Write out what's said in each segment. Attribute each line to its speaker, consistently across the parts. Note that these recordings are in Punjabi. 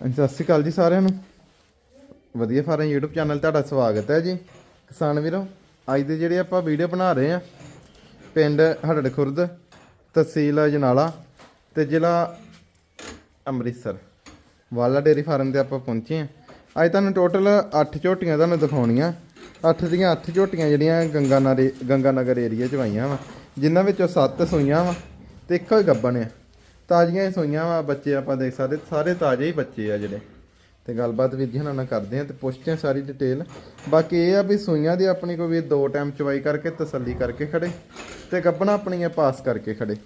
Speaker 1: ਹਾਂਜੀ, ਸਤਿ ਸ਼੍ਰੀ ਅਕਾਲ ਜੀ ਸਾਰਿਆਂ ਨੂੰ। ਵਧੀਆ ਫਾਰਮ YouTube ਚੈਨਲ ਤੁਹਾਡਾ ਸਵਾਗਤ ਹੈ ਜੀ। ਕਿਸਾਨ ਵੀਰੋ ਅੱਜ ਦੇ ਜਿਹੜੇ ਆਪਾਂ ਵੀਡੀਓ ਬਣਾ ਰਹੇ ਆ ਪਿੰਡ ਹੜੜ ਖੁਰਦ ਤਹਿਸੀਲ ਅਜਨਾਲਾ ਤੇ ਜ਼ਿਲ੍ਹਾ ਅੰਮ੍ਰਿਤਸਰ। ਵਾਲਾ ਡੇਰੀ ਫਾਰਮ ਤੇ ਆਪਾਂ ਪਹੁੰਚੇ ਆ ਅੱਜ ਤੁਹਾਨੂੰ ਟੋਟਲ 8 ਝੋਟੀਆਂ ਤੁਹਾਨੂੰ ਦਿਖਾਉਣੀਆਂ। 8 ਦੀਆਂ 8 ਝੋਟੀਆਂ ਜਿਹੜੀਆਂ ਗੰਗਾ ਨਗਰ ਗੰਗਾ ਨਗਰ ਏਰੀਆ ਚ ਆਈਆਂ ਵਾ ਜਿਨ੍ਹਾਂ ਵਿੱਚੋਂ 7 ਸੂਈਆਂ ਵਾ ਤੇ ਇੱਕੋ ਹੀ ਗੱਬਣ ਆ। ਤਾਜ਼ੀਆਂ ਹੀ ਸੂਈਆਂ ਵਾ ਬੱਚੇ ਆਪਾਂ ਦੇਖ ਸਕਦੇ, ਸਾਰੇ ਤਾਜ਼ੇ ਹੀ ਬੱਚੇ ਆ ਜਿਹੜੇ। ਤੇ ਗੱਲਬਾਤ ਵੀਰ ਜੀ ਹੁਣਾਂ ਨਾਲ ਕਰਦੇ ਆ ਤੇ ਪੁੱਛਦੇ ਆ ਸਾਰੀ ਡਿਟੇਲ ਬਾਕੀ ਇਹ ਆ ਵੀ ਸੂਈਆਂ ਦੀ ਆਪਣੀ ਕੋਈ ਵੀ ਦੋ ਟਾਈਮ ਚਵਾਈ ਕਰਕੇ ਤਸੱਲੀ ਕਰਕੇ ਖੜੇ ਤੇ ਗੱਬਣਾ ਆਪਣੀਆਂ ਪਾਸ ਕਰਕੇ ਖੜੇ।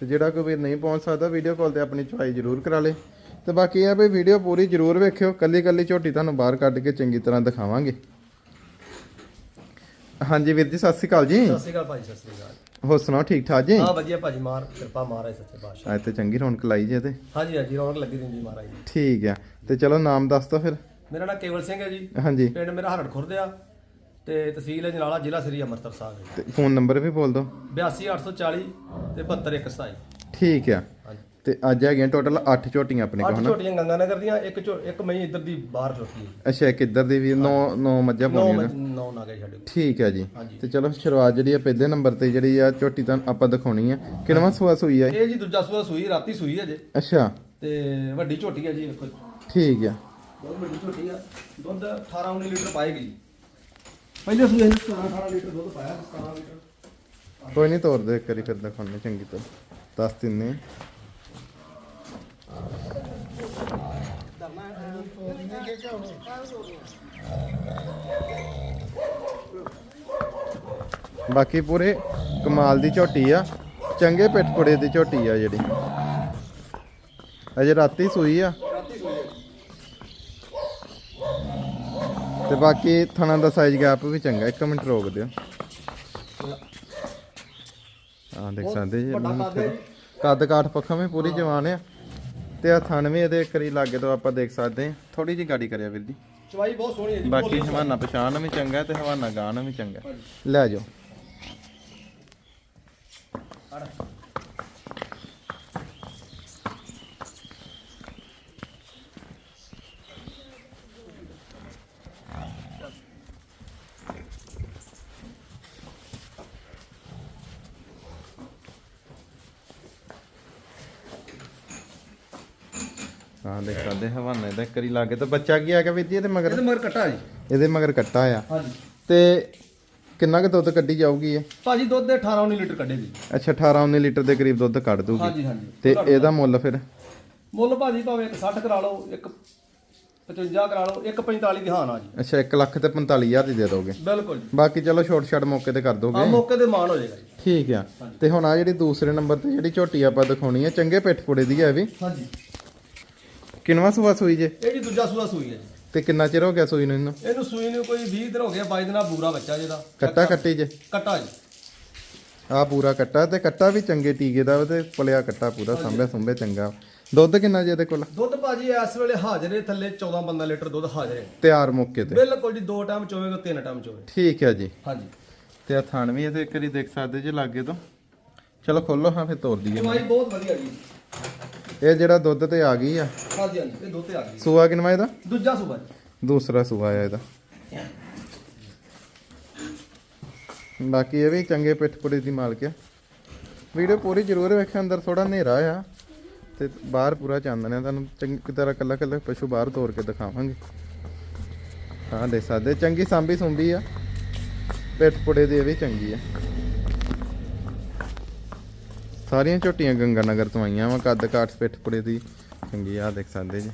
Speaker 1: ਤੇ ਜਿਹੜਾ ਕੋਈ ਵੀਰ ਨਹੀਂ ਪਹੁੰਚ ਸਕਦਾ ਵੀਡੀਓ ਕਾਲ ਤੇ ਆਪਣੀ ਚਵਾਈ ਜ਼ਰੂਰ ਕਰਾ ਲੇ। ਤੇ ਬਾਕੀ ਇਹ ਆ ਵੀ ਵੀਡੀਓ ਪੂਰੀ ਜ਼ਰੂਰ ਵੇਖਿਓ ਕੱਲੀ ਕੱਲੀ ਝੋਟੀ ਤੁਹਾਨੂੰ ਬਾਹਰ ਕੱਢ ਕੇ ਚੰਗੀ ਤਰ੍ਹਾਂ ਦਿਖਾਵਾਂਗੇ। ਹਾਂਜੀ ਵੀਰ ਜੀ, ਸਤਿ ਸ਼੍ਰੀ ਅਕਾਲ ਜੀ।
Speaker 2: ਸਤਿ ਸ਼੍ਰੀ ਅਕਾਲ ਭਾਜੀ, ਸਤਿ ਸ਼੍ਰੀ ਅਕਾਲ।
Speaker 1: ਹੋਰ ਸੁਣਾਓ ਠੀਕ ਠਾਕ ਜੀ?
Speaker 2: ਹਾਂ ਵਧੀਆ ਭਾਜੀ ਮਾਰ ਕਿਰਪਾ ਮਹਾਰਾਜ ਸੱਚੇ ਪਾਤਸ਼ਾਹ
Speaker 1: ਅੱਜ ਤੇ ਚੰਗੀ ਰੌਣਕ ਲਾਈ ਜੇ ਤੇ।
Speaker 2: ਹਾਂਜੀ ਹਾਂਜੀ ਰੌਣਕ ਲੱਗੀ ਰਹਿੰਦੀ ਮਹਾਰਾਜ
Speaker 1: ਠੀਕ ਆ ਤੇ ਚਲੋ ਨਾਮ ਦੱਸ ਦੋ ਫਿਰ।
Speaker 2: ਮੇਰਾ ਨਾਮ ਕੇਵਲ ਸਿੰਘ ਹੈ ਜੀ।
Speaker 1: ਹਾਂਜੀ।
Speaker 2: ਪਿੰਡ ਮੇਰਾ ਹਰੜ ਖੁਰਦ ਆ ਤੇ ਤਹਿਸੀਲ ਜਨਾਲਾ ਜ਼ਿਲ੍ਹਾ ਸ੍ਰੀ ਅੰਮ੍ਰਿਤਸਰ ਸਾਹਿਬ ਹੈ
Speaker 1: ਤੇ ਫੋਨ ਨੰਬਰ ਵੀ ਬੋਲ ਦਿਓ।
Speaker 2: 82840 ਤੇ 72127
Speaker 1: ਠੀਕ ਆ।
Speaker 2: ਹਾਂਜੀ।
Speaker 1: ਤੇ ਅੱਜ ਹੈਗੀਆਂ ਟੋਟਲ 8 ਝੋਟੀਆਂ ਆਪਣੇ ਕੋਲ
Speaker 2: ਅੱਠ
Speaker 1: ਹਨਾ?
Speaker 2: ਛੋਟੀਆਂ ਗੰਗਾ ਨਗਰ ਦੀਆਂ ਇੱਕ ਝੋ- ਇੱਕ ਮਈ ਇੱਧਰ ਦੀ ਬਾਹਰ ਛੋਟੀ ਹੈ।
Speaker 1: ਅੱਛਾ ਇੱਕ ਇੱਧਰ ਦੀ ਵੀ 9 9 ਮੱਝਾਂ
Speaker 2: ਨੌ
Speaker 1: ਪਾਉਣੀਆਂ ਨੇ।
Speaker 2: ਨੌ ਨਾਗੇ ਸਾਡੇ ਕੋਲ।
Speaker 1: ਠੀਕ ਹੈ ਜੀ।
Speaker 2: ਹਾਂਜੀ।
Speaker 1: ਤੇ ਚਲੋ ਸ਼ੁਰੂਆਤ ਜਿਹੜੀ ਆ ਪਹਿਲੇ ਨੰਬਰ ਤੇ ਜਿਹੜੀ ਆ ਝੋਟੀ ਤਾਂ ਆਪਾਂ ਦਿਖਾਉਣੀ ਆ। ਕਿੰਨਵਾਂ ਸੂਆ ਸੂਈ ਆ ਇਹ?
Speaker 2: ਇਹ ਜੀ ਦੂਜਾ ਸੂਆ ਸੂਈ ਰਾਤੀ ਸੂਈ ਹੈ ਜੇ।
Speaker 1: ਅੱਛਾ।
Speaker 2: ਤੇ ਵੱਡੀ ਝੋਟੀ ਹੈ ਜੀ ਵੇਖੋ
Speaker 1: ਠੀਕ ਆ।
Speaker 2: ਬਹੁਤ ਵੱਡੀ ਝੋਟੀ ਆ। ਦੁੱਧ 18 19 ਲੀਟਰ ਪਾਏਗੀ ਜੀ। ਪਹਿਲੇ ਸੂਏ ਨੇ 17 18 ਲੀਟਰ ਦੁੱਧ ਪਾਇਆ 17 ਲੀਟਰ।
Speaker 1: ਕੋਈ ਨਹੀਂ ਤੋਰ ਦੇ ਇੱਕ ਵਾਰੀ ਫਿਰ ਦਿਖਾਉਣੇ ਚੰਗੀ ਤਰ੍ਹਾਂ। ਦੱਸ ਦਿੰਨੇ ਆ। ਬਾਕੀ ਪੂਰੇ ਕਮਾਲ ਦੀ ਝੋਟੀ ਆ ਚੰਗੇ ਪਿੱਠਪੁੜੇ ਦੀ ਝੋਟੀ ਆ ਜਿਹੜੀ। ਅਜੇ ਰਾਤੀ ਸੂਈ ਆ। ਤੇ ਬਾਕੀ ਥਣਾ ਦਾ ਸਾਈਜ਼ ਗੈਪ ਵੀ ਚੰਗਾ ਇੱਕ ਮਿੰਟ ਰੋਕ ਦਿਓ। ਹਾਂ ਦੇਖ ਸਕਦੇ ਜੀ।
Speaker 2: ਕੱਦ
Speaker 1: ਕਾਠ ਪੱਖਾਂ ਵੀ ਪੂਰੀ ਜਵਾਨ ਆ। ਤੇ ਆ ਥਣ ਵੀ ਇਹਦੇ ਕਰੀ ਲਾਗੇ ਤੋਂ ਆਪਾਂ ਦੇਖ ਸਕਦੇ ਹਾਂ। ਥੋੜੀ ਜੀ ਗਾੜੀ ਕਰਿਆ ਵੀਰ ਜੀ।
Speaker 2: ਚਵਾਈ ਬਹੁਤ ਸੋਹਣੀ ਹੈ ਜੀ
Speaker 1: ਬਾਕੀ ਹਵਾਨਾ ਪਛਾਣ ਵੀ ਚੰਗਾ ਤੇ ਹਵਾਨਾ ਗਾਣ ਵੀ ਚੰਗਾ ਲੈ ਜਾਓ। ਹਾਂ ਦੇਖ ਸਕਦੇ ਹਵਾਨਾ ਇਹਦਾ ਕਰੀ ਲਾਗੇ ਤਾਂ ਬੱਚਾ ਕੀ ਆ ਗਿਆ ਵੀਰ ਜੀ ਇਹਦੇ ਮਗਰ?
Speaker 2: ਇਹਦੇ ਮਗਰ ਕੱਟਾ ਜੀ।
Speaker 1: ਇਹਦੇ ਮਗਰ ਕੱਟਾ ਆ।
Speaker 2: ਹਾਂਜੀ।
Speaker 1: ਤੇ ਕਿੰਨਾ ਕੁ ਦੁੱਧ ਕੱਢੀ ਜਾਊਗੀ ਇਹ?
Speaker 2: ਭਾਜੀ ਦੁੱਧ ਦੇ 18 19 ਲੀਟਰ ਕੱਢੇਗੀ
Speaker 1: ਅੱਛਾ 18 19 ਲੀਟਰ ਦੇ ਕਰੀਬ ਦੁੱਧ ਕੱਢ ਦੂਗੀ
Speaker 2: ਹਾਂਜੀ ਹਾਂਜੀ।
Speaker 1: ਤੇ ਇਹਦਾ ਮੁੱਲ ਫਿਰ?
Speaker 2: ਮੁੱਲ ਭਾਜੀ ਭਾਵੇਂ ਇੱਕ 60 ਕਰਾ ਲਓ ਇੱਕ 55 ਕਰਾ ਲਓ ਇੱਕ 45 ਦੀ ਹਾਂ ਨਾ ਜੀ।
Speaker 1: ਅੱਛਾ 1 ਲੱਖ ਤੇ 45000 ਦੀ ਦੇ ਦੋਗੇ।
Speaker 2: ਬਿਲਕੁਲ ਜੀ।
Speaker 1: ਬਾਕੀ ਚਲੋ ਛੋਟ ਛੜ ਮੌਕੇ ਤੇ ਕਰ
Speaker 2: ਆ
Speaker 1: ਦੋਗੇ
Speaker 2: ਮੌਕੇ ਤੇ ਮਾਨ ਹੋ ਜਾਏਗਾ ਜੀ।
Speaker 1: ਠੀਕ ਆ। ਤੇ ਹੁਣ ਆ ਜਿਹੜੀ ਦੂਸਰੇ ਨੰਬਰ ਤੇ ਜਿਹੜੀ ਝੋਟੀ ਆਪਾਂ ਦਿਖਾਉਣੀ ਆ ਚੰਗੇ ਪਿੱਠ ਪੁੜੇ ਦੀ ਆ ਇਹ ਵੀ।
Speaker 2: ਹਾਂਜੀ।
Speaker 1: ਕਿੰਨਵਾ ਸੂਆ ਸੂਈ ਜੇ?
Speaker 2: ਇਹ ਜੀ ਦੂਜਾ ਸੂਆ ਸੂਈ ਹੈ ਜੀ।
Speaker 1: ਤੇ ਕਿੰਨਾ ਚਿਰ ਹੋ ਗਿਆ ਸੂਈ ਨੂੰ ਇਹਨੂੰ?
Speaker 2: ਇਹਨੂੰ ਸੂਈ ਨੂੰ ਕੋਈ 20 ਦਿਨ ਹੋ ਗਏ 22 ਦਿਨਾਂ ਬੂਰਾ ਬੱਚਾ ਜਿਹਦਾ
Speaker 1: ਕੱਟਾ ਕੱਟੀ ਜੇ?
Speaker 2: ਕੱਟਾ ਜੀ।
Speaker 1: ਆ ਪੂਰਾ ਕੱਟਾ ਤੇ ਕੱਟਾ ਵੀ ਚੰਗੇ ਟੀਕੇ ਦਾ ਵਾ ਤੇ ਪਲਿਆ ਕੱਟਾ ਪੂਰਾ ਸੰਭਿਆ ਸੰਭੇ ਚੰਗਾ ਦੁੱਧ ਕਿੰਨਾ ਜੇ ਇਹਦੇ ਕੋਲ?
Speaker 2: ਦੁੱਧ ਭਾਜੀ ਇਸ ਵੇਲੇ ਹਾਜ਼ਰ ਥੱਲੇ 14 15 ਲੀਟਰ ਦੁੱਧ ਹਾਜ਼ਰ
Speaker 1: ਤਿਆਰ ਮੌਕੇ ਤੇ।
Speaker 2: ਬਿਲਕੁਲ ਜੀ ਦੋ ਟਾਈਮ ਚੋਵੇਗਾ ਤਿੰਨ ਟਾਈਮ ਚੋਵੇ।
Speaker 1: ਠੀਕ ਹੈ ਜੀ।
Speaker 2: ਹਾਂਜੀ।
Speaker 1: ਤੇ ਆ ਥਣ ਵੀ ਇਹਦੇ ਇੱਕ ਵਾਰੀ ਦੇਖ ਸਕਦੇ ਜੇ ਲਾਗੇ ਤੋਂ। ਚਲੋ ਖੋਲੋ ਹਾਂ ਫਿਰ ਤੋੜ ਦਈਏ।
Speaker 2: ਬਹੁਤ ਵਧੀਆ ਜੀ।
Speaker 1: ਇਹ ਜਿਹੜਾ ਦੁੱਧ ਤੇ ਆ ਗਈ ਆ?
Speaker 2: ਹਾਂਜੀ ਹਾਂਜੀ ਇਹ ਦੁੱਧ ਤੇ ਆ ਗਈ।
Speaker 1: ਸੂਆ ਕਿੰਨਵਾ ਇਹਦਾ?
Speaker 2: ਦੂਜਾ ਸੂਆ ਜੀ।
Speaker 1: ਦੂਸਰਾ ਸੂਆ ਆ ਇਹਦਾ। ਬਾਕੀ ਇਹ ਵੀ ਚੰਗੇ ਪਿੱਠਪੁੜੇ ਦੀ ਮਾਲਕ ਆ। ਵੀਡੀਓ ਪੂਰੀ ਜ਼ਰੂਰ ਵੇਖਿਓ ਅੰਦਰ ਥੋੜਾ ਹਨੇਰਾ ਆ। ਤੇ ਬਾਹਰ ਪੂਰਾ ਚਾਨਣ ਆ ਤੁਹਾਨੂੰ ਚੰਗੀ ਤਰ੍ਹਾਂ ਕੱਲਾ ਕੱਲਾ ਪਸ਼ੂ ਬਾਹਰ ਤੋੜ ਕੇ ਦਿਖਾਵਾਂਗੇ। ਹਾਂ ਦੇਖ ਸਕਦੇ ਚੰਗੀ ਸਾਂਭੀ ਸੁੰਭੀ ਆ ਪਿੱਠਪੁੜੇ ਦੀ ਇਹ ਵੀ ਚੰਗੀ ਆ। ਸਾਰੀਆਂ ਝੋਟੀਆਂ ਗੰਗਾ ਨਗਰ ਤੋਂ ਆਈਆਂ ਵਾ ਕੱਦ ਕਾਠ ਪਿੱਠਪੁੜੇ ਦੀ। ਚੰਗੀ ਆ ਦੇਖ ਸਕਦੇ ਜੀ।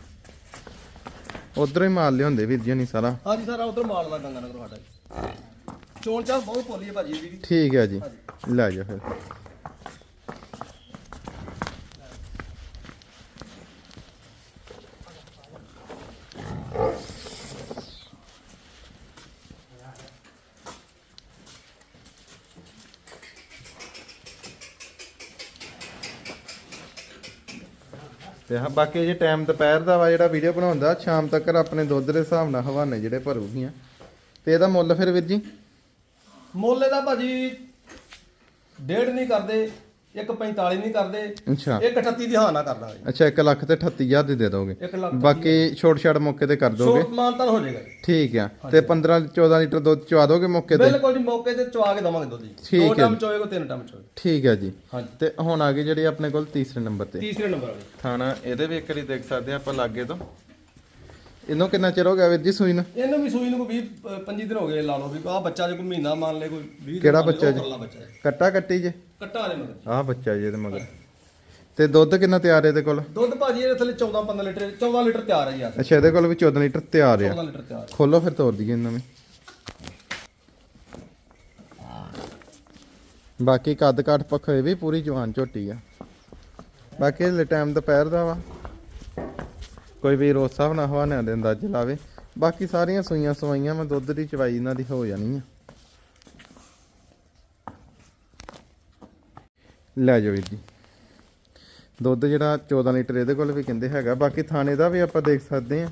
Speaker 1: ਉਧਰੋਂ ਹੀ ਮਾਲ ਲਿਆਉਂਦੇ ਵੀਰ ਜੀ ਨਹੀਂ ਸਾਰਾ।
Speaker 2: ਹਾਂਜੀ ਸਾਰਾ ਉਧਰ ਮਾਲ ਦਾ ਗੰਗਾ ਨਗਰ ਸਾਡਾ। ਚੋਣ ਚਾਹ ਬਹੁਤ ਭੋਲੀ ਹੈ ਭਾਜੀ ਇਹਦੀ ਵੀ।
Speaker 1: ਠੀਕ ਹੈ ਜੀ। ਲੈ ਜਾ ਫਿਰ। ਤੇ ਹਾਂ, ਬਾਕੀ ਜੇ ਟਾਈਮ ਦੁਪਹਿਰ ਦਾ ਵਾ, ਜਿਹੜਾ ਵੀਡੀਓ ਬਣਾਉਂਦਾ, ਸ਼ਾਮ ਤੱਕ ਆਪਣੇ ਦੁੱਧ ਦੇ ਹਿਸਾਬ ਨਾਲ ਹਵਾਨੇ ਜਿਹੜੇ ਭਰੂਗੀਆਂ। ਤੇ ਇਹਦਾ ਮੁੱਲ ਫਿਰ ਵੀਰ ਜੀ?
Speaker 2: ਮੁੱਲ ਇਹਦਾ ਭਾਜੀ ਡੇਢ ਨਹੀਂ ਕਰਦੇ। ਇੱਕ 45 ਨਹੀਂ ਕਰਦੇ
Speaker 1: ਅੱਛਾ।
Speaker 2: ਇੱਕ 38 ਦੀ ਹਾਂ ਨਾ ਕਰ ਦਾਂਗੇ।
Speaker 1: ਅੱਛਾ 1 ਲੱਖ ਤੇ 38000 ਦੀ ਦੇ ਦੋਗੇ।
Speaker 2: ਇੱਕ ਲੱਖ
Speaker 1: ਬਾਕੀ ਛੋਟ ਛਾਟ ਮੌਕੇ ਤੇ ਕਰ ਦੋਗੇ।
Speaker 2: ਛੋਟ ਮਾਨਤਾ ਹੋ ਜਾਏਗਾ ਜੀ।
Speaker 1: ਠੀਕ ਆ। ਤੇ 15 14 ਲੀਟਰ ਦੁੱਧ ਚਵਾ ਦੋਗੇ ਮੌਕੇ ਤੇ?
Speaker 2: ਬਿਲਕੁਲ ਜੀ ਮੌਕੇ ਤੇ ਚਵਾ ਕੇ ਦਵਾਂਗੇ ਦੁੱਧ ਜੀ।
Speaker 1: ਠੀਕ
Speaker 2: ਦੋ
Speaker 1: ਹੈ
Speaker 2: ਟਾਈਮ ਚੋਏਗਾ ਤਿੰਨ ਟਾਈਮ ਚੋਏ
Speaker 1: ਠੀਕ ਆ ਜੀ।
Speaker 2: ਹਾਂਜੀ।
Speaker 1: ਤੇ ਹੁਣ ਆ ਗਏ ਜਿਹੜੇ ਆਪਣੇ ਕੋਲ ਤੀਸਰੇ ਨੰਬਰ ਤੇ।
Speaker 2: ਤੀਸਰੇ ਨੰਬਰ ਵਾਲੀ।
Speaker 1: ਥਾਣਾ ਇਹਦੇ ਵੀ ਇੱਕ ਵਾਰੀ ਦੇਖ ਸਕਦੇ ਆ ਆਪਾਂ ਲਾਗੇ ਤੋਂ। ਇਹਨੂੰ ਕਿੰਨਾ ਚਿਰ ਹੋ ਗਿਆ ਵੀਰ ਜੀ ਸੂਈ ਨੂੰ?
Speaker 2: ਇਹਨੂੰ ਵੀ ਸੂਈ ਨੂੰ ਕੋਈ 20 25 ਦਿਨ ਹੋ ਗਏ ਲਾ ਲਓ ਵੀ। ਆਹ ਬੱਚਾ ਜੇ ਕੋਈ ਮਹੀਨਾ ਮੰਨ ਲੈ ਕੋਈ 20 ਦਿਨ
Speaker 1: ਕਿਹੜਾ ਬੱਚਾ ਜੀ?
Speaker 2: ਬੱਚਾ ਹੈ।
Speaker 1: ਕੱਟਾ ਕੱਟੀ ਜੇ।
Speaker 2: ਕੱਟਾ ਵਾਲੇ ਮਗਰ।
Speaker 1: ਆਹ ਬੱਚਾ ਜੀ ਇਹਦੇ ਮਗਰ। ਤੇ ਦੁੱਧ ਕਿੰਨਾ ਤਿਆਰ ਹੈ ਇਹਦੇ ਕੋਲ?
Speaker 2: ਦੁੱਧ ਭਾਜੀ ਇਹਦੇ ਥੱਲੇ 14 15 ਲੀਟਰ 14 ਲੀਟਰ ਤਿਆਰ ਹੈ ਜੀ
Speaker 1: ਅੱਛਾ ਇਹਦੇ ਕੋਲ ਵੀ 14 ਲੀਟਰ ਤਿਆਰ ਆ
Speaker 2: 14 ਲੀਟਰ ਤਿਆਰ ਹੈ।
Speaker 1: ਖੋਲੋ ਫਿਰ ਤੋੜ ਦਈਏ ਇਹਨਾਂ ਨੂੰ। ਬਾਕੀ ਕੱਦ ਕਾਠ ਪੱਖੇ ਵੀ ਪੂਰੀ ਜਵਾਨ ਝੋਟੀ ਆ। ਬਾਕੀ ਹਲੇ ਟਾਈਮ ਦੁਪਹਿਰ ਦਾ ਵਾ। ਕੋਈ ਵੀ ਰੋਜ਼ ਸਾਹਿਬ ਨਾ ਹਵਾਨਿਆਂ ਦੇ ਅੰਦਾਜ਼ ਲਾਵੇ। ਬਾਕੀ ਸਾਰੀਆਂ ਸੂਈਆਂ ਸਵਾਈਆਂ ਮੈਂ ਦੁੱਧ ਦੀ ਚਵਾਈ ਇਹਨਾਂ ਦੀ ਹੋ ਜਾਣੀ ਆ। ਲੈ ਜਾਓ ਵੀਰ ਜੀ। ਦੁੱਧ ਜਿਹੜਾ 14 ਲੀਟਰ ਇਹਦੇ ਕੋਲ ਵੀ ਕਹਿੰਦੇ ਹੈਗਾ। ਬਾਕੀ ਥਾਣੇ ਦਾ ਵੀ ਆਪਾਂ ਦੇਖ ਸਕਦੇ ਆ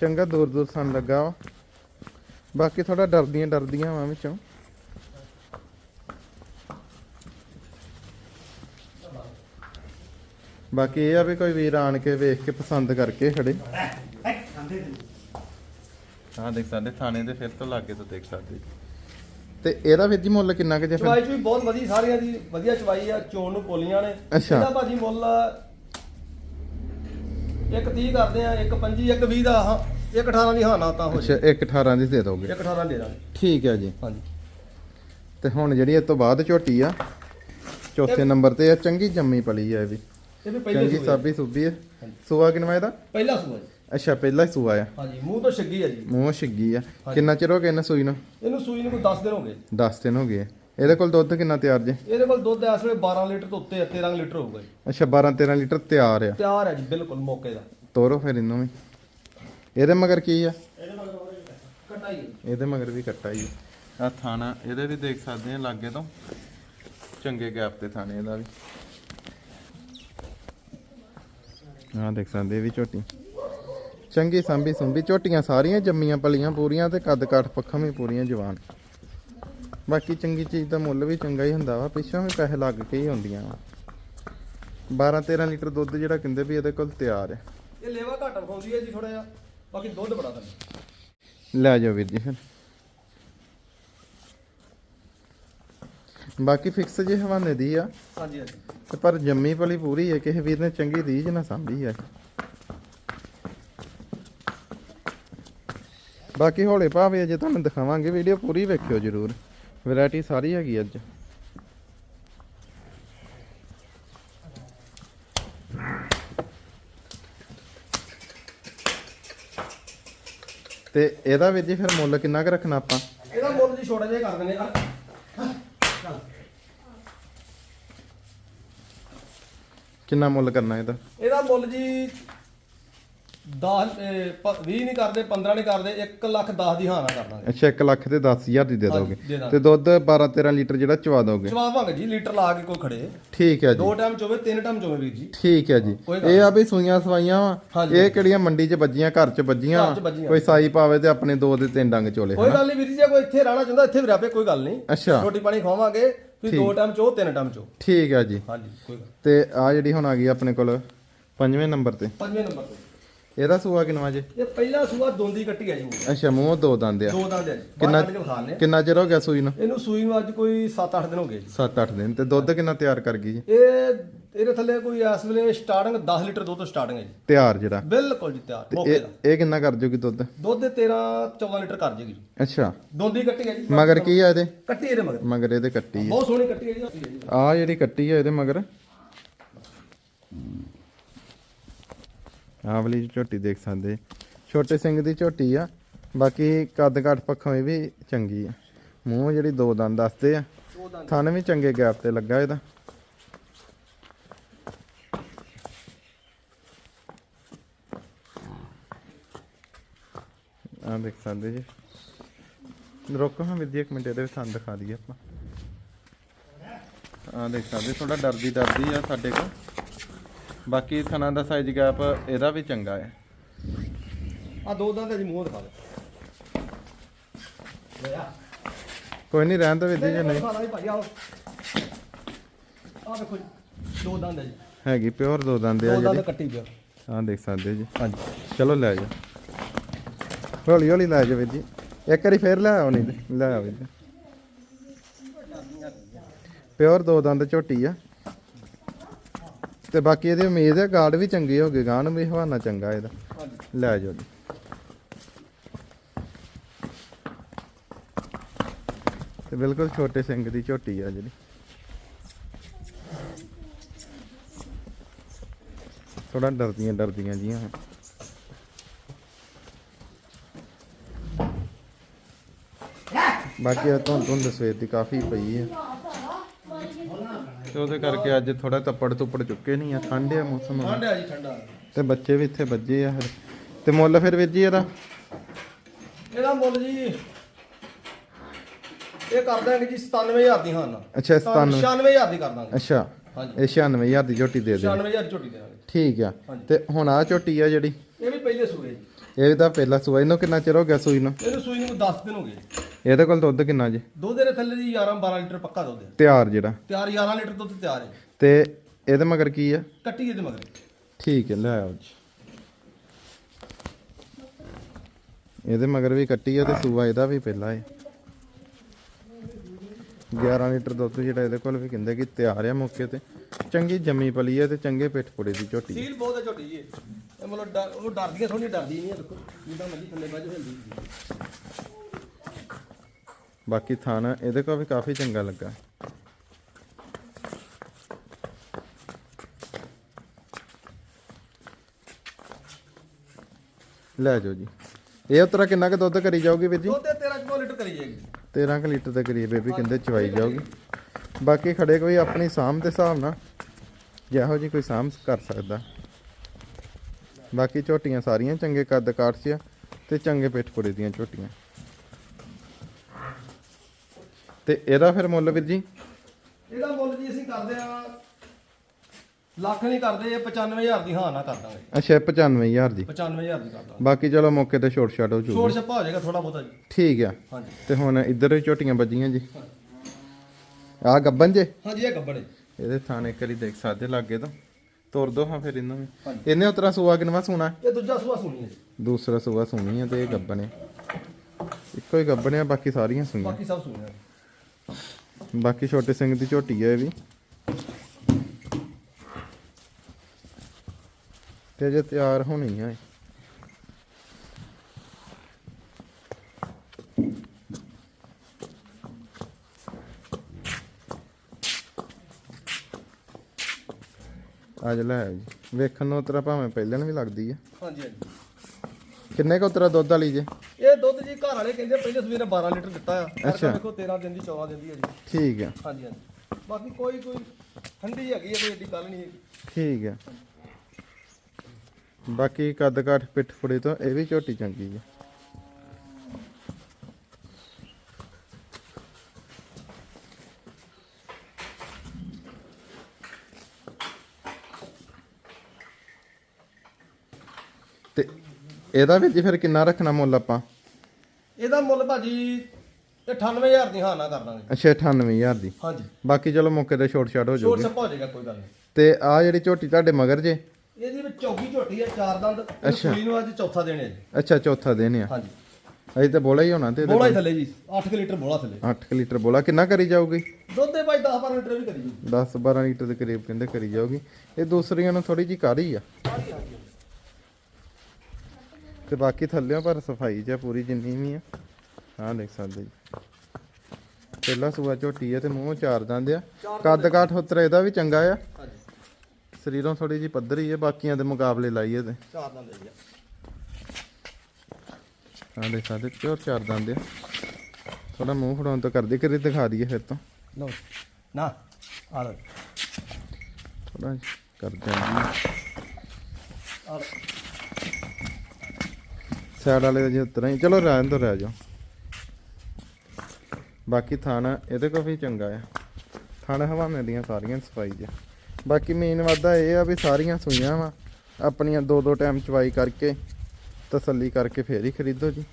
Speaker 1: ਚੰਗਾ ਦੂਰ ਦੂਰ ਸਨ ਲੱਗਾ ਵਾ। ਬਾਕੀ ਥੋੜਾ ਡਰਦੀਆਂ ਡਰਦੀਆਂ ਵਾ ਵਿੱਚੋਂ। ਬਾਕੀ ਇਹ ਆ ਵੀ ਕੋਈ ਵੀਰ ਆਣ ਕੇ ਵੇਖ ਕੇ ਪਸੰਦ ਕਰਕੇ ਖੜੇ। ਹਾਂ ਦੇਖ ਸਕਦੇ ਥਾਣੇ ਦੇ ਫਿਰ ਤੋਂ ਲਾਗੇ ਤੋਂ ਦੇਖ ਸਕਦੇ। ਤੇ ਇਹਦਾ ਵੀਰ ਜੀ ਮੁੱਲ ਕਿੰਨਾ ਕੁ ਜੇ ਫਿਰ?
Speaker 2: ਚਵਾਈ ਚ ਵੀ ਬਹੁਤ ਵਧੀਆ ਸਾਰੀਆਂ ਦੀ ਵਧੀਆ ਚਵਾਈ ਆ ਚੋਣ ਨੂੰ ਪੋਲੀਆਂ ਨੇ।
Speaker 1: ਅੱਛਾ।
Speaker 2: ਇਹਦਾ ਭਾਜੀ ਮੁੱਲ ਇੱਕ 30 ਕਰਦੇ ਆ ਇੱਕ 25 ਇੱਕ 20 ਦਾ ਹਾਂ ਇੱਕ 18 ਦੀ ਹਾਂ ਨਾ ਤਾਂ ਹੋ
Speaker 1: ਅੱਛਾ 1 18 ਦੀ ਦੇ ਦੋਗੇ।
Speaker 2: ਇੱਕ 18 ਦੇ ਦਾਂਗੇ।
Speaker 1: ਠੀਕ ਹੈ ਜੀ।
Speaker 2: ਹਾਂਜੀ।
Speaker 1: ਤੇ ਹੁਣ ਜਿਹੜੀ ਇਸ ਤੋਂ ਬਾਅਦ ਝੋਟੀ ਆ ਚੌਥੇ ਨੰਬਰ ਤੇ ਆ ਚੰਗੀ ਜੰਮੀ ਪਲੀ ਆ ਇਹ ਵੀ।
Speaker 2: ਇਹ ਵੀ ਪਹਿਲੇ
Speaker 1: ਚੰਗੀ
Speaker 2: ਸੂਏ
Speaker 1: ਸਾਬੀ ਸੁਬੀ। ਸੂਆ ਕਿਨਵਾ ਇਹਦਾ?
Speaker 2: ਪਹਿਲਾ ਸੂਆ ਜੀ।
Speaker 1: ਅੱਛਾ ਪਹਿਲਾ ਹੀ ਸੂਆ ਆ।
Speaker 2: ਹਾਂਜੀ ਮੂੰਹ ਤੋਂ ਛੱਗੀ ਆ ਜੀ।
Speaker 1: ਮੂੰਹ ਛਿੱਗੀ ਆ। ਕਿੰਨਾ ਚਿਰ ਹੋ ਗਿਆ ਇਹਨਾਂ ਸੂਈ ਨੂੰ?
Speaker 2: ਇਹਨੂੰ ਸੂਈ ਨੂੰ ਕੋਈ 10 ਦਿਨ ਹੋ ਗਏ।
Speaker 1: 10 ਦਿਨ ਹੋ ਗਏ। ਆ। ਇਹਦੇ ਕੋਲ ਦੁੱਧ ਕਿੰਨਾ ਤਿਆਰ ਜੇ?
Speaker 2: ਇਹਦੇ ਕੋਲ ਦੁੱਧ ਇਸ ਵੇਲੇ 12 ਲੀਟਰ ਤੋਂ ਉੱਤੇ ਆ 13 ਲੀਟਰ ਹੋਊਗਾ ਜੀ।
Speaker 1: ਅੱਛਾ 12 13 ਲੀਟਰ ਤਿਆਰ ਆ।
Speaker 2: ਤਿਆਰ ਹੈ ਜੀ ਬਿਲਕੁਲ ਮੌਕੇ ਦਾ।
Speaker 1: ਤੋਰੋ ਫਿਰ ਇਹਨੂੰ ਵੀ। ਇਹਦੇ ਮਗਰ ਕੀ ਆ?
Speaker 2: ਕਟਾਈ
Speaker 1: ਇਹਦੇ ਮਗਰ ਵੀ ਕੱਟਾ ਹੀ ਆ। ਥਾਣਾ ਇਹਦੇ ਵੀ ਦੇਖ ਸਕਦੇ ਆ ਲਾਗੇ ਤੋਂ। ਚੰਗੇ ਗੈਪ ਤੇ ਥਾਣੇ ਇਹਦਾ ਵੀ। ਆਹ ਦੇਖ ਸਕਦੇ ਇਹ ਵੀ ਝੋਟੀ। ਚੰਗੀ ਸੰਭੀ ਸੁੰਭੀ ਝੋਟੀਆਂ ਸਾਰੀਆਂ ਜੰਮੀਆਂ ਪਲੀਆਂ ਪੂਰੀਆਂ ਤੇ ਕੱਦ ਕਾਠ ਪੱਖਾਂ ਵੀ ਪੂਰੀਆਂ ਜਵਾਨ। ਬਾਕੀ ਚੰਗੀ ਚੀਜ਼ ਦਾ ਮੁੱਲ ਵੀ ਚੰਗਾ ਹੀ ਹੁੰਦਾ ਵਾ ਪਿੱਛੋਂ ਵੀ ਪੈਸੇ ਲੱਗ ਕੇ ਹੀ ਹੁੰਦੀਆਂ ਵਾ। 12 13 ਲੀਟਰ ਦੁੱਧ ਜਿਹੜਾ ਕਹਿੰਦੇ ਵੀ ਇਹਦੇ ਕੋਲ ਤਿਆਰ ਹੈ।
Speaker 2: ਇਹ ਲੇਵਾ ਘੱਟ ਵਿਖਾਉਂਦੀ ਹੈ ਜੀ ਥੋੜਾ ਜਿਹਾ ਬਾਕੀ ਦੁੱਧ ਬੜਾ ਦਿੰਦਾ।
Speaker 1: ਲੈ ਜਾਓ ਵੀਰ ਜੀ ਫਿਰ। ਬਾਕੀ ਫਿਕਸ ਜੇ ਹਵਾਨੇ ਦੀ ਆ।
Speaker 2: ਹਾਂਜੀ ਹਾਂਜੀ।
Speaker 1: ਤੇ ਪਰ ਜੰਮੀ ਭਲੀ ਪੂਰੀ ਹੈ ਕਿਸੇ ਵੀਰ ਨੇ ਚੰਗੀ ਰੀਝ ਨਾ ਸਾਂਭੀ ਆ ਬਾਕੀ ਹੌਲੇ ਭਾਵੇਂ ਅਜੇ ਤੁਹਾਨੂੰ ਦਿਖਾਵਾਂਗੇ ਵੀਡੀਓ ਪੂਰੀ ਵੇਖਿਓ ਜਰੂਰ। ਵੈਰਾਈਟੀ ਸਾਰੀ ਹੈਗੀ ਅੱਜ। ਤੇ ਇਹਦਾ ਵੀਰ ਜੀ ਫਿਰ ਮੁੱਲ ਕਿੰਨਾ ਕੁ ਰੱਖਣਾ ਆਪਾਂ?
Speaker 2: ਇਹਦਾ ਮੁੱਲ ਜੀ ਛੋਟਾ ਜਿਹਾ ਕਰ ਦਿੰਦੇ ਆ।
Speaker 1: ਕਿੰਨਾ ਮੁੱਲ ਕਰਨਾ ਇਹਦਾ?
Speaker 2: ਇਹਦਾ ਮੁੱਲ ਜੀ 10 20 ਨਹੀਂ ਕਰਦੇ 15 ਨਹੀਂ ਕਰਦੇ 1 ਲੱਖ 10 ਦੀ ਹਾਂ ਨਾ ਕਰ ਦਾਂਗੇ।
Speaker 1: ਅੱਛਾ 1 ਲੱਖ ਤੇ 10000 ਦੀ ਦੇ ਦੋਗੇ।
Speaker 2: ਦੇ ਦਾਂਗੇ।
Speaker 1: ਤੇ ਦੁੱਧ 12 13 ਲੀਟਰ ਜਿਹੜਾ ਚਵਾ ਦੋਗੇ।
Speaker 2: ਜਵਾਬਾਂਗੇ ਜੀ ਲੀਟਰ ਲਾ ਕੇ ਕੋਈ ਖੜੇ।
Speaker 1: ਠੀਕ ਹੈ ਜੀ।
Speaker 2: ਦੋ ਟਾਈਮ ਚੋਵੇ ਤਿੰਨ ਟਾਈਮ ਚੋਵੇ ਵੀਰ ਜੀ।
Speaker 1: ਠੀਕ ਹੈ ਜੀ।
Speaker 2: ਕੋਈ ਗੱਲ
Speaker 1: ਇਹ ਆ ਵੀ ਸੂਈਆਂ ਸਵਾਈਆਂ ਵਾ।
Speaker 2: ਹਾਂਜੀ।
Speaker 1: ਇਹ ਕਿਹੜੀਆਂ ਮੰਡੀ 'ਚ ਵੱਜੀਆਂ ਘਰ 'ਚ ਵੱਜੀਆਂ
Speaker 2: ਘਰ 'ਚ
Speaker 1: ਵਾਂ।
Speaker 2: ਵੱਜੀਆਂ।
Speaker 1: ਕੋਈ ਸਾਈ ਪਾਵੇ ਤੇ ਆਪਣੇ ਦੋ ਦੇ ਤਿੰਨ ਡੰਗ ਚੋਲੇ
Speaker 2: ਕੋਈ
Speaker 1: ਹਨਾ?
Speaker 2: ਗੱਲ ਨਹੀਂ ਵੀਰ ਜੀ ਜੇ ਕੋਈ ਇੱਥੇ ਰਹਿਣਾ ਚਾਹੁੰਦਾ ਇੱਥੇ ਵੀ ਰਹਿ ਕੋਈ ਗੱਲ ਨਹੀਂ।
Speaker 1: ਅੱਛਾ।
Speaker 2: ਰੋਟੀ ਪਾਣੀ ਖਵਾਵਾਂਗੇ ਤੁਸੀਂ ਦੋ ਟਾਈਮ ਚੋ ਤਿੰਨ ਟਾਈਮ ਚੋ।
Speaker 1: ਠੀਕ ਹੈ ਜੀ।
Speaker 2: ਹਾਂਜੀ ਕੋਈ ਗੱਲ
Speaker 1: ਤੇ ਆ ਜਿਹੜੀ ਹੁਣ ਆ ਗਈ ਆਪਣੇ ਕੋਲ ਪੰਜਵੇਂ ਨੰਬਰ ਤੇ।
Speaker 2: ਪੰਜਵੇਂ ਨੰਬਰ ਤੇ।
Speaker 1: ਇਹਦਾ ਸੂਆ ਕਿੰਨਾ ਜੇ?
Speaker 2: ਇਹ ਪਹਿਲਾ ਸੂਆ ਦੋਂਦੀ ਕੱਟੀ ਆ ਜੀ।
Speaker 1: ਅੱਛਾ ਮੂੰਹ ਦੋ ਦੰਦ ਆ।
Speaker 2: ਦੋ ਦੰਦ ਆ ਜੀ।
Speaker 1: ਕਿੰਨਾ-
Speaker 2: ਕਿੰਨਾ
Speaker 1: ਚਿਰ ਹੋ ਗਿਆ ਸੂਈ ਨੂੰ?
Speaker 2: ਇਹਨੂੰ ਸੂਈ ਨੂੰ ਅੱਜ ਕੋਈ 7-8 ਦਿਨ ਹੋ ਗਏ ਜੀ।
Speaker 1: 7-8 ਦਿਨ। ਤੇ ਦੁੱਧ ਕਿੰਨਾ ਤਿਆਰ ਕਰ ਗਈ ਜੀ?
Speaker 2: ਇਹ ਇਹਦੇ ਥੱਲੇ ਕੋਈ ਇਸ ਵੇਲੇ ਸਟਾਰਟਿੰਗ 10 ਲੀਟਰ ਦੁੱਧ ਤੋਂ ਸਟਾਰਟਿੰਗ ਹੈ ਜੀ।
Speaker 1: ਤਿਆਰ ਜਿਹੜਾ?
Speaker 2: ਬਿਲਕੁਲ ਜੀ ਤਿਆਰ ਮੌਕੇ
Speaker 1: ਇਹ
Speaker 2: ਦਾ।
Speaker 1: ਇਹ ਕਿੰਨਾ ਕਰ ਜੂਗੀ ਦੁੱਧ?
Speaker 2: ਦੁੱਧ ਦੇ 13 14 ਲੀਟਰ ਕਰ ਜੇਗੀ ਜੀ।
Speaker 1: ਅੱਛਾ।
Speaker 2: ਦੋਂਦੀ ਕੱਟੀ ਹੈ ਜੀ।
Speaker 1: ਮਗਰ ਕੀ ਆ ਇਹਦੇ?
Speaker 2: ਕੱਟੀ ਇਹਦੇ ਮਗਰ।
Speaker 1: ਮਗਰ ਇਹਦੇ ਕੱਟੀ ਆ।
Speaker 2: ਬਹੁਤ ਸੋਹਣੀ ਕੱਟੀ ਹੈ ਜੀ। ਕੱਟੀ ਹੈ ਜੀ
Speaker 1: ਆ ਜਿਹੜੀ ਕੱਟੀ ਆ ਇਹਦੇ ਮਗਰ। ਆਹ ਵਾਲੀ ਝੋਟੀ ਦੇਖ ਸਕਦੇ। ਛੋਟੇ ਸਿੰਘ ਦੀ ਝੋਟੀ ਆ, ਬਾਕੀ ਕੱਦ ਕਾਠ ਪੱਖੋਂ ਇਹ ਵੀ ਚੰਗੀ ਆ। ਮੂੰਹ ਜਿਹੜੀ ਦੋ ਦੰਦ ਦੱਸਦੇ ਆ, ਥਣ ਵੀ ਚੰਗੇ ਗੈਪ ਤੇ ਲੱਗਾ ਇਹਦਾ। ਆ ਦੇਖ ਸਕਦੇ ਜੀ। ਰੁਕੋ ਹਾਂ ਵੀਰ ਜੀ ਇੱਕ ਮਿੰਟ ਇਹਦੇ ਵਿੱਚ ਥਣ ਦਿਖਾ ਦਈਏ ਆਪਾਂ। ਆ ਦੇਖ ਸਕਦੇ ਥੋੜਾ ਡਰਦੀ ਡਰਦੀ ਆ ਸਾਡੇ ਕੋਲ। ਬਾਕੀ ਥਣਾਂ ਦਾ ਸਾਈਜ਼ ਗੈਪ ਇਹਦਾ ਵੀ ਚੰਗਾ ਹੈ।
Speaker 2: ਆ ਦੋ ਦੰਦ ਹੈ ਜੀ ਮੂੰਹ ਦਿਖਾ ਦੇ। ਆ
Speaker 1: ਕੋਈ ਨਹੀਂ ਰਹਿਣ ਦੋ ਵੀਰ ਜੀ ਜੇ ਨਹੀਂ
Speaker 2: ਦਾਂ ਦੇਖੋ ਜੀ ਦੋ ਦੰਦ ਹੈ ਜੀ।
Speaker 1: ਹੈਗੀ ਪਿਓਰ ਦੋ ਦੰਦ ਆ
Speaker 2: ਦੋ ਦੰਦ
Speaker 1: ਜਿਹੜੀ
Speaker 2: ਕੱਟੀ ਪਿਆ
Speaker 1: ਆਹ ਦੇਖ ਸਕਦੇ ਜੀ।
Speaker 2: ਹਾਂਜੀ।
Speaker 1: ਚਲੋ ਲੈ ਜਾ ਹੌਲੀ ਹੌਲੀ ਲੈ ਜਾ ਵੀਰ ਜੀ ਇੱਕ ਵਾਰੀ ਫੇਰ ਲੈ ਆਓ ਨਹੀਂ ਤੇ ਲੈ ਆਓ ਵੀਰ ਜੀ ਪਿਓਰ ਦੋ ਦੰਦ ਝੋਟੀ ਆ। ਤੇ ਬਾਕੀ ਇਹਦੀ ਉਮੀਦ ਹੈ ਗਾਰਡ ਵੀ ਚੰਗੀ ਹੋ ਗਈ ਗਾਂ ਨੂੰ ਵੀ ਹਵਾਨਾ ਚੰਗਾ ਇਹਦਾ। ਲੈ ਜਾਓ ਜੀ। ਤੇ ਬਿਲਕੁਲ ਛੋਟੇ ਸਿੰਘ ਦੀ ਝੋਟੀ ਆ ਜਿਹੜੀ। ਥੋੜਾ ਡਰਦੀਆਂ ਡਰਦੀਆਂ ਜੀਆਂ ਬਾਕੀ ਆ ਧੁੰਦ ਧੁੰਦ ਸਵੇਰ ਦੀ ਕਾਫੀ ਪਈ ਹੈ ਤੇ ਉਹਦੇ ਕਰਕੇ ਅੱਜ ਥੋੜਾ ਤੱਪੜ ਤੁੱਪੜ ਚੁੱਕੇ ਨਹੀਂ ਆ ਠੰਡ ਆ ਮੌਸਮ
Speaker 2: ਠੰਡ ਹੈ ਜੀ ਠੰਡਾ
Speaker 1: ਤੇ ਬੱਚੇ ਵੀ ਇੱਥੇ ਵੱਜੇ ਆ ਫਿਰ ਤੇ ਮੁੱਲ ਫਿਰ ਵੀਰ ਜੀ ਇਹਦਾ?
Speaker 2: ਇਹਦਾ ਮੁੱਲ ਜੀ ਇਹ ਕਰ ਦਾਂਗੇ ਜੀ 97000 ਦੀ ਹਾਂ। ਨਾ
Speaker 1: ਅੱਛਾ 97
Speaker 2: 96000 ਦੀ ਕਰ ਦਾਂਗੇ।
Speaker 1: ਅੱਛਾ
Speaker 2: ਹਾਂਜੀ।
Speaker 1: ਇਹ 96000 ਦੀ ਝੋਟੀ ਦੇ ਦੇ
Speaker 2: 96000 ਝੋਟੀ ਦੇਵਾਂਗੇ
Speaker 1: ਠੀਕ ਆ। ਤੇ ਹੁਣ ਆ ਝੋਟੀ ਆ ਜਿਹੜੀ?
Speaker 2: ਇਹ ਵੀ ਪਹਿਲੇ ਸੂਏ ਜੀ।
Speaker 1: ਇਹਦਾ ਪਹਿਲਾ ਸੂਆ। ਇਹਨੂੰ ਕਿੰਨਾ ਚਿਰ ਹੋ ਗਿਆ ਸੂਈ ਨੂੰ?
Speaker 2: ਇਹਨੂੰ ਸੂਈ ਨੂੰ 10 ਦਿਨ ਹੋ ਗਏ।
Speaker 1: ਇਹਦੇ ਕੋਲ ਦੁੱਧ ਕਿੰਨਾ ਜੀ?
Speaker 2: ਦੁੱਧ ਦੇ ਥੱਲੇ ਦੀ 11 12 ਲੀਟਰ ਪੱਕਾ ਦੁੱਧ ਹੈ।
Speaker 1: ਤਿਆਰ ਜਿਹੜਾ।
Speaker 2: ਤਿਆਰ 11 ਲੀਟਰ ਦੁੱਧ ਤਿਆਰ ਹੈ।
Speaker 1: ਤੇ ਇਹਦੇ ਮਗਰ ਕੀ ਆ?
Speaker 2: ਕੱਟੀ ਇਹਦੇ ਮਗਰ।
Speaker 1: ਠੀਕ ਹੈ ਲੈ ਆਓ ਜੀ। ਇਹਦੇ ਮਗਰ ਵੀ ਕੱਟੀ ਆ ਤੇ ਸੂਆ ਇਹਦਾ ਵੀ ਪਹਿਲਾ ਹੈ। 11 ਲੀਟਰ ਦੁੱਧ ਜਿਹੜਾ ਇਹਦੇ ਕੋਲ ਵੀ ਕਹਿੰਦੇ ਕਿ ਤਿਆਰ ਆ ਮੌਕੇ ਤੇ। ਚੰਗੀ ਜੰਮੀ ਪਲੀ ਹੈ ਤੇ ਚੰਗੇ ਪਿੱਠ ਪੁੜੇ ਦੀ ਝੋਟੀ
Speaker 2: ਸੀਲ ਬਹੁਤ ਹੈ ਝੋਟੀ ਜੀ। ਇਹ ਇਹ ਮਤਲਬ ਡਰ- ਉਹ ਡਰਦੀਆਂ ਥੋੜੀ ਡਰਦੀ ਨਹੀਂ ਹੈ ਦੇਖੋ। ਜਿੱਦਾਂ ਮਰਜ਼ੀ ਥੱਲੇ ਬਾਜੂ ਹਿਲਦੀ
Speaker 1: ਬਾਕੀ ਥਾਣਾ ਇਹਦੇ ਕੋਲ ਵੀ ਕਾਫੀ ਚੰਗਾ ਲੱਗਾ। ਲੈ ਜਾਓ ਜੀ। ਇਹ ਉਤਰਾ ਕਿੰਨਾ ਕੁ ਦੁੱਧ ਕਰੀ ਜਾਊਗੀ ਵੀਰ ਜੀ?
Speaker 2: ਦੁੱਧ ਤੇ 13 ਕਿਲੋ ਲੀਟਰ ਕਰੀ ਜਾਏਗੀ।
Speaker 1: 13 ਕੁ ਲੀਟਰ ਦੇ ਕਰੀਬ ਇਹ ਕਹਿੰਦੇ ਚਵਾਈ ਜਾਊਗੀ। ਬਾਕੀ ਖੜੇ ਕੋਈ ਆਪਣੀ ਸਾਂਭ ਦੇ ਹਿਸਾਬ ਨਾਲ, ਜਿਹੋ ਜੀ ਕੋਈ ਸਾਂਭ ਕਰ ਸਕਦਾ। ਬਾਕੀ ਝੋਟੀਆਂ ਸਾਰੀਆਂ ਚੰਗੇ ਕੱਦ ਕਾਠ 'ਚ ਆ ਤੇ ਚੰਗੇ ਪਿੱਠ ਪੁੜੇ ਦੀਆਂ ਝੋਟੀਆਂ। ਤੇ ਇਹਦਾ ਫਿਰ ਮੁੱਲ ਵੀਰ ਜੀ?
Speaker 2: ਇਹਦਾ ਮੁੱਲ ਜੀ ਅਸੀਂ ਕਰਦੇ ਆ ਲੱਖ ਨਹੀਂ ਕਰਦੇ ਇਹ 95000 ਦੀ ਹਾਂ ਨਾ ਕਰ ਦਾਂਗੇ।
Speaker 1: ਅੱਛਾ 95000 ਦੀ।
Speaker 2: 95000 ਦੀ ਕਰ ਦਾਂਗੇ।
Speaker 1: ਬਾਕੀ ਚਲੋ ਮੌਕੇ ਤੇ ਛੋਟ ਛਾਟ ਹੋ ਜੂਗੀ।
Speaker 2: ਛੱਪਾ ਹੋ ਜਾਏਗਾ ਥੋੜਾ ਬਹੁਤਾ ਜੀ।
Speaker 1: ਠੀਕ ਆ।
Speaker 2: ਹਾਂਜੀ।
Speaker 1: ਤੇ ਹੁਣ ਇੱਧਰ ਵੀ ਝੋਟੀਆਂ ਵੱਜੀਆਂ ਜੀ। ਆ ਗੱਬਨ ਜੇ?
Speaker 2: ਹਾਂਜੀ ਇਹ ਗੱਬੜੇ
Speaker 1: ਇਹਦੇ ਥਾਣੇ ਕਰੀ ਦੇਖ ਸਕਦੇ ਲਾਗੇ ਤੋਂ। ਤੋਰ ਦੋ ਹਾਂ ਫਿਰ ਇਹਨਾਂ ਨੂੰ। ਇਹਨੇ ਉਤਰਾ ਸੂਆ ਕਿਨਵਾ ਸੋਣਾ?
Speaker 2: ਇਹ ਦੂਜਾ ਸੂਆ ਸੁਣੀ ਹੈ ਜੀ।
Speaker 1: ਦੂਸਰਾ ਸੂਆ ਸੋਣੀ ਆ ਤੇ ਇਹ ਗੱਬਨ ਹੈ। ਇੱਕੋ ਹੀ ਗੱਬਨ ਆ ਬਾਕੀ ਸਾਰੀਆਂ ਸੁਣੀਆਂ
Speaker 2: ਬਾਕੀ ਸਭ ਸੁਣੀਆਂ
Speaker 1: ਬਾਕੀ ਛੋਟੇ ਸਿੰਘ ਦੀ ਝੋਟੀ ਹੈ ਇਹ ਵੀ। ਤੇ ਜੇ ਤਿਆਰ ਹੋਣੀ ਇਹ। ਅੱਜ ਲੈ ਜੀ। ਵੇਖਣ ਨੂੰ ਉਤਰਾ ਭਾਵੇਂ ਪਹਿਲਾਂ ਵੀ ਲੱਗਦੀ ਆ।
Speaker 2: ਹਾਂਜੀ ਹਾਂਜੀ।
Speaker 1: ਕਿੰਨੇ ਕੁ ਉਤਰਾ ਦੁੱਧ ਵਾਲੀ ਜੇ?
Speaker 2: ਇਹ ਦੁੱਧ ਜੀ ਘਰ ਵਾਲੇ ਕਹਿੰਦੇ ਪਹਿਲੇ ਸਵੇਰੇ 12 ਲੀਟਰ ਦਿੱਤਾ ਆ।
Speaker 1: ਅੱਛਾ।
Speaker 2: ਦੇਖੋ 13 ਦਿਨ ਦੀ 14 ਦਿਨ ਦੀ ਹੈ ਜੀ
Speaker 1: ਠੀਕ ਆ।
Speaker 2: ਹਾਂਜੀ ਹਾਂਜੀ। ਬਾਕੀ ਕੋਈ ਕੋਈ ਠੰਡੀ ਹੈਗੀ ਹੈ ਕੋਈ ਏਡੀ ਗੱਲ ਨਹੀਂ ਹੈਗੀ।
Speaker 1: ਠੀਕ ਆ। ਬਾਕੀ ਕੱਦ ਕਾਠ ਪਿੱਠ ਫੁੜੇ ਤੋਂ ਇਹ ਵੀ ਝੋਟੀ ਚੰਗੀ ਆ ਤੇ ਇਹਦਾ ਵੀ ਜੀ ਫਿਰ ਕਿੰਨਾ ਰੱਖਣਾ ਮੁੱਲ ਆਪਾਂ?
Speaker 2: ਇਹਦਾ ਮੁੱਲ ਭਾਜੀ 98000 ਦੀ ਹਾਂ ਨਾ ਕਰ ਦਾਂਗੇ।
Speaker 1: ਅੱਛਾ 98000 ਦੀ।
Speaker 2: ਹਾਂਜੀ।
Speaker 1: ਬਾਕੀ ਚਲੋ ਮੌਕੇ ਤੇ ਛੋਟ ਛਾਟ ਹੋ
Speaker 2: ਛੋਟ
Speaker 1: ਜਾਊਗੀ
Speaker 2: ਹੋ ਜਾਏਗਾ ਕੋਈ ਗੱਲ ਨਹੀਂ।
Speaker 1: ਤੇ ਆ ਜਿਹੜੀ ਝੋਟੀ ਤੁਹਾਡੇ ਮਗਰ ਜੇ
Speaker 2: ਇਹਦੇ ਵਿੱਚ ਚੌਕੀ ਝੋਟੀ ਹੈ ਚਾਰ ਦੰਦ।
Speaker 1: ਅੱਛਾ।
Speaker 2: ਅੱਛਾ। ਸੂਈ ਨੂੰ ਅੱਜ ਚੌਥਾ ਦੇਣੇ ਜੀ।
Speaker 1: ਅੱਛਾ ਚੌਥਾ ਦਿਨ ਆ।
Speaker 2: ਹਾਂਜੀ।
Speaker 1: ਅਜੇ ਤਾਂ ਬੋਲਾ ਹੀ ਹੋਣਾ ਤੇ
Speaker 2: ਬੋਲਾ ਹੀ ਥੱਲੇ ਜੀ 8 ਲੀਟਰ ਬੋਲਾ ਥੱਲੇ।
Speaker 1: 8 ਲੀਟਰ ਬੋਲਾ। ਕਿੰਨਾ ਕਰੀ ਜਾਊਗੀ?
Speaker 2: ਦੁੱਧ ਦੇ ਭਾਈ 10 12 ਲੀਟਰ ਵੀ ਕਰੀ ਜੀ
Speaker 1: 10 12 ਲੀਟਰ ਦੇ ਕਰੀਬ ਕਹਿੰਦੇ ਕਰੀ ਜਾਊਗੀ। ਇਹ ਦੂਸਰੀਆਂ ਨੂੰ ਥੋੜੀ ਜੀ ਕਾਰੀ ਆ? ਤੇ ਬਾਕੀ ਥੱਲਿਓਂ ਪਰ ਸਫ਼ਾਈ ਜਿਹਾ ਪੂਰੀ ਜਿੰਨੀ ਵੀ ਆ। ਆਹ ਦੇਖ ਸਕਦੇ ਜੀ। ਪਹਿਲਾ ਸੂਆ ਝੋਟੀ ਆ ਤੇ ਮੂੰਹ ਚਾਰ ਦੰਦ ਆ। ਕੱਦ ਕਾਠ ਹੁੱਤਰ ਇਹਦਾ ਵੀ ਚੰਗਾ ਆ।
Speaker 2: ਹਾਂਜੀ।
Speaker 1: ਸਰੀਰੋਂ ਥੋੜੀ ਜੀ ਪੱਧਰੀ ਆ ਬਾਕੀਆਂ ਦੇ ਮੁਕਾਬਲੇ ਲਾਈਏ ਤੇ।
Speaker 2: ਚਾਰ ਦੰਦ ਹੈ ਜੀ।
Speaker 1: ਆਹ ਦੇਖ ਸਕਦੇ ਪਿਓਰ ਚਾਰ ਦੰਦ ਆ। ਥੋੜਾ ਮੂੰਹ ਫੜਾਉਣ ਤੋਂ ਕਰਦੀ ਕਰੀ ਦਿਖਾ ਦਈਏ ਫਿਰ ਤੋਂ।
Speaker 2: ਲਓ ਨਾ ਆ ਲਓ
Speaker 1: ਥੋੜਾ ਕਰ ਜਾਂਦੀ ਆ
Speaker 2: ਆ
Speaker 1: ਸਾਈਡ ਵਾਲੇ ਜੇ ਉਤਰਾਂ ਹੀ। ਚਲੋ ਰਹਿਣ ਤੋਂ ਰਹਿ ਜਾਓ। ਬਾਕੀ ਥਾਣਾ ਇਹਦੇ ਕੋਲ ਵੀ ਚੰਗਾ ਆ। ਥਾਣਾ ਹਵਾਨੇ ਦੀਆਂ ਸਾਰੀਆਂ ਸਫ਼ਾਈ ਜਿਹਾ ਬਾਕੀ ਮੇਨ ਵਾਦਾ ਇਹ ਆ ਵੀ ਸਾਰੀਆਂ ਸੂਈਆਂ ਵਾ। ਆਪਣੀਆਂ ਦੋ ਦੋ ਟਾਈਮ ਚਵਾਈ ਕਰਕੇ ਤਸੱਲੀ ਕਰਕੇ ਫੇਰ ਹੀ ਖਰੀਦੋ ਜੀ।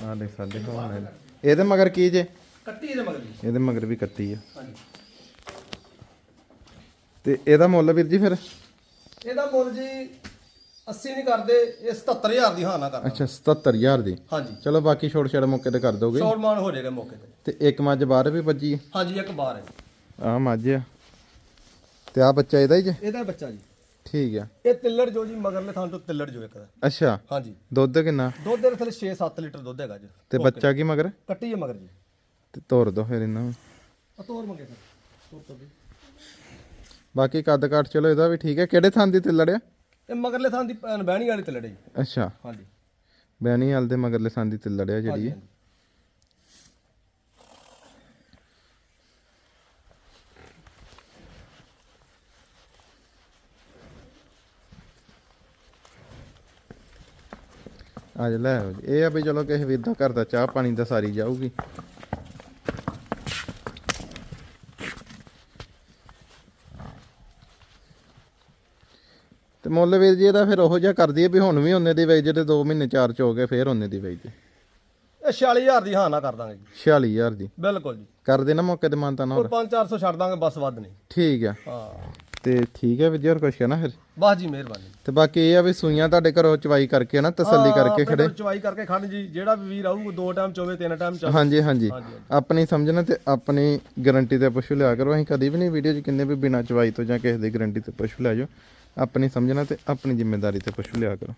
Speaker 1: ਸਾਡੇ ਸਾਡੇ ਹੋਣੇ ਇਹਦੇ ਮਗਰ ਕੀ ਜੇ?
Speaker 2: ਕੱਟੀ ਇਹਦੇ ਮਗਰ ਜੀ।
Speaker 1: ਇਹਦੇ ਮਗਰ ਵੀ ਕੱਟੀ ਆ।
Speaker 2: ਹਾਂਜੀ।
Speaker 1: ਤੇ ਇਹਦਾ ਮੁੱਲ ਵੀਰ ਜੀ ਫਿਰ?
Speaker 2: ਇਹਦਾ ਮੁੱਲ ਜੀ 80 ਨਹੀਂ ਕਰਦੇ ਇਹ 77000 ਦੀ ਹਾਂ ਨਾ ਕਰਦਾ
Speaker 1: ਅੱਛਾ 77000 ਦੀ।
Speaker 2: ਹਾਂਜੀ।
Speaker 1: ਚਲੋ ਬਾਕੀ ਛੋੜ ਛੜ ਮੌਕੇ ਤੇ ਕਰ ਦੋਗੇ।
Speaker 2: ਸ਼ੌਰਟ ਮਾਨ ਹੋ ਜਾਏਗਾ ਮੌਕੇ ਤੇ।
Speaker 1: ਤੇ ਇੱਕ ਮੱਝ ਬਾਹਰ ਵੀ ਵੱਜੀ ਆ
Speaker 2: ਹਾਂਜੀ ਇੱਕ ਬਾਰ ਹੈ।
Speaker 1: ਆਹ ਮੱਝ ਆ। ਤੇ ਆ ਬੱਚਾ ਇਹਦਾ ਹੀ ਜੇ?
Speaker 2: ਇਹਦਾ ਬੱਚਾ ਜੀ।
Speaker 1: ਠੀਕ ਆ।
Speaker 2: ਇਹ ਤਿੱਲੜ ਜੋ ਜੀ ਮਗਰਲੇ ਥਾਂ ਤੋਂ ਤਿੱਲੜ ਜੋ ਇੱਕ ਦਾ।
Speaker 1: ਅੱਛਾ।
Speaker 2: ਹਾਂਜੀ।
Speaker 1: ਦੁੱਧ ਕਿੰਨਾ?
Speaker 2: ਦੁੱਧ ਦੇ ਥੱਲੇ 6-7 ਲੀਟਰ ਦੁੱਧ ਹੈਗਾ ਜੀ।
Speaker 1: ਤੇ ਬੱਚਾ ਕੀ ਮਗਰ?
Speaker 2: ਕੱਟੀ ਹੈ ਮਗਰ ਜੀ।
Speaker 1: ਤੇ ਤੋਰ ਦੋ ਫਿਰ ਇਹਨਾਂ ਨੂੰ।
Speaker 2: ਆ ਤੋਰ ਮੰਗੇ ਫਿਰ ਤੋਰ ਤੋਰ
Speaker 1: ਬਾਕੀ ਕੱਦ ਕਾਠ ਚਲੋ ਇਹਦਾ ਵੀ ਠੀਕ ਹੈ। ਕਿਹੜੇ ਥਾਂ ਦੀ ਤੇ ਲੜਿਆ
Speaker 2: ਇਹ ਮਗਰਲੇ ਥਾਂ ਦੀ ਬਹਿਣੀ ਵਾਲੀ ਤਿੱਲੜ ਹੈ ਜੀ।
Speaker 1: ਅੱਛਾ।
Speaker 2: ਹਾਂਜੀ।
Speaker 1: ਬੈਣੀ ਵਾਲ ਦੇ ਮਗਰਲੇ ਥਾਂ ਦੀ ਤੇ ਲੜਿਆ ਜਿਹੜੀ। ਹੈ। ਅੱਜ ਲੈ ਆਓ ਜੀ। ਇਹ ਆ ਵੀ ਚਲੋ ਕਿਸੇ ਵੀਰ ਦਾ ਘਰ ਦਾ ਚਾਹ ਪਾਣੀ ਦਾ ਸਾਰੀ ਜਾਊਗੀ। ਤੇ ਮੁੱਲ ਵੀਰ ਜੀ ਇਹਦਾ ਫਿਰ ਉਹੋ ਜਿਹਾ ਕਰਦੀ ਹੈ ਵੀ ਹੁਣ ਵੀ ਉਹਨੇ ਦੀ ਵੇਚ ਜਿਹੜੇ 2 ਮਹੀਨੇ ਚਾਰ ਚ ਹੋ ਗਏ ਫਿਰ ਉਹਨੇ ਦੀ ਵੇਚ
Speaker 2: ਇਹ 46000 ਦੀ ਹਾਂ ਨਾ ਕਰ ਦਾਂਗੇ ਜੀ।
Speaker 1: 46000 ਦੀ।
Speaker 2: ਬਿਲਕੁਲ ਜੀ।
Speaker 1: ਕਰ ਦੇਣਾ ਮੌਕੇ ਤੇ ਮਾਨਤਾ ਨਾ ਹੋਰ
Speaker 2: 5-400 ਛੱਡ ਦਾਂਗੇ ਬਸ ਵੱਧ ਨਹੀਂ।
Speaker 1: ਠੀਕ ਆ।
Speaker 2: ਹਾਂ।
Speaker 1: ਤੇ ਠੀਕ ਹੈ ਵੀਰ ਜੀ ਹੋਰ ਕਹਿਣਾ ਫਿਰ?
Speaker 2: ਬਸ ਜੀ ਮਿਹਰਬਾਨੀ।
Speaker 1: ਤੇ ਬਾਕੀ ਇਹ ਆ ਵੀ ਸੂਈਆਂ ਤੁਹਾਡੇ ਘਰੋਂ ਚਵਾਈ ਕਰਕੇ ਨਾ ਤਸੱਲੀ ਕਰਕੇ ਖੜੇ।
Speaker 2: ਚਵਾਈ ਕਰਕੇ ਖੜ ਜੀ। ਜਿਹੜਾ ਵੀ ਵੀਰ ਆਊਗਾ ਦੋ ਟਾਈਮ ਚੋਵੇ ਤਿੰਨ ਟਾਈਮ ਚੋਵੇ।
Speaker 1: ਹਾਂਜੀ ਹਾਂਜੀ।
Speaker 2: ਹਾਂਜੀ,
Speaker 1: ਆਪਣੀ ਸਮਝਣਾ ਤੇ ਆਪਣੀ ਗਾਰੰਟੀ ਤੇ ਪਸ਼ੂ ਲਿਆ ਕਰੋ। ਅਸੀਂ ਕਦੀ ਵੀ ਨਹੀਂ ਵੀਡੀਓ 'ਚ ਕਿੰਨੇ ਵੀ ਬਿਨਾ ਚਵਾਈ ਤੋਂ ਜਾਂ ਕਿਸੇ ਦੀ ਗਾਰੰਟੀ ਤੇ ਪਸ਼ੂ ਲੈ ਜਾਓ। ਆਪਣੀ ਸਮਝਣਾ ਤੇ ਆਪਣੀ ਜ਼ਿੰਮੇਵਾਰੀ ਤੇ ਪਸ਼ੂ ਲਿਆ ਕਰੋ।